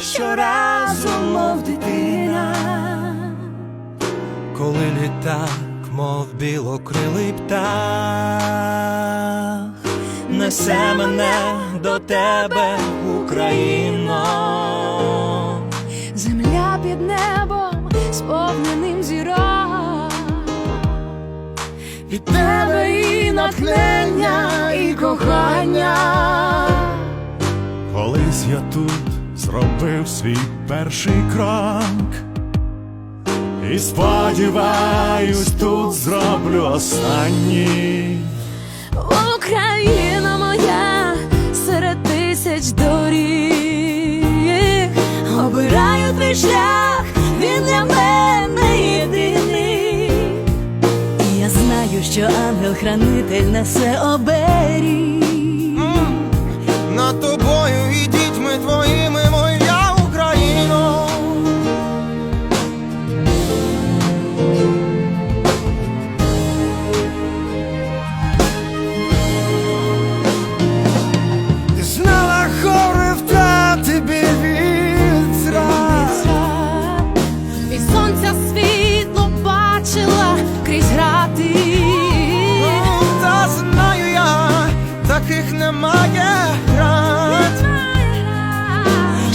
щоразу, мов дитина. коли літак, мов білокрилий птах, несе мене до тебе, Україно. Земля під небом, сповненим зірок. Від тебе і натхнення, і кохання. Колись я тут зробив свій перший крок. І сподіваюсь, тут зроблю останній. Україна моя серед тисяч доріг. Обираю твій шлях, він для мене єдиний. І я знаю, що ангел-хранитель несе оберіг. Таких немає град.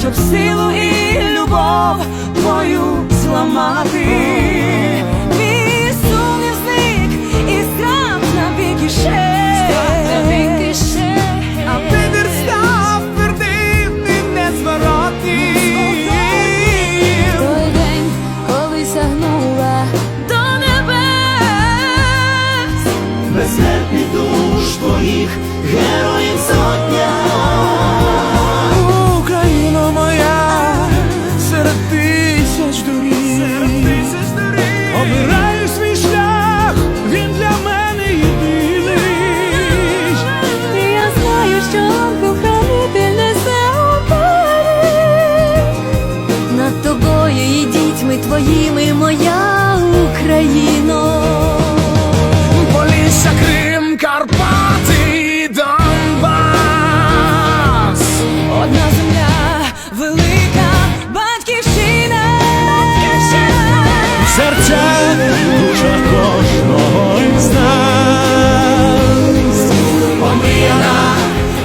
Щоб силу і любов твою зламати.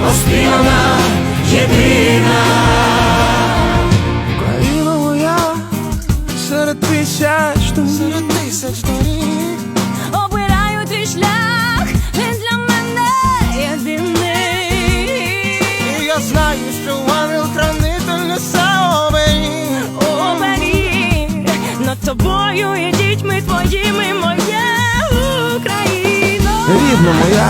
Оспівана, єдина. Україна моя серед тисяч доріг. Серед тисяч доріг. Обираю твій шлях, він для мене єдиний. І я знаю, що ангел хранитель несе оберіг. Оберіг над тобою і дітьми твоїми, моя Україно. Рідна моя,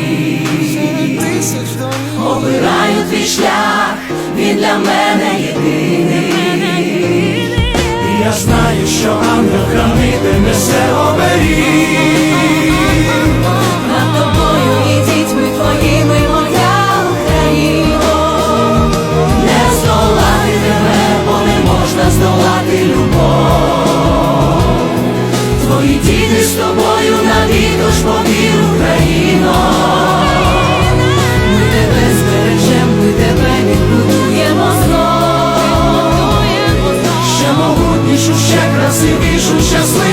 Для мене єдиний. І я знаю, що ангел хранитель несе оберіг. всі вішу щасливі.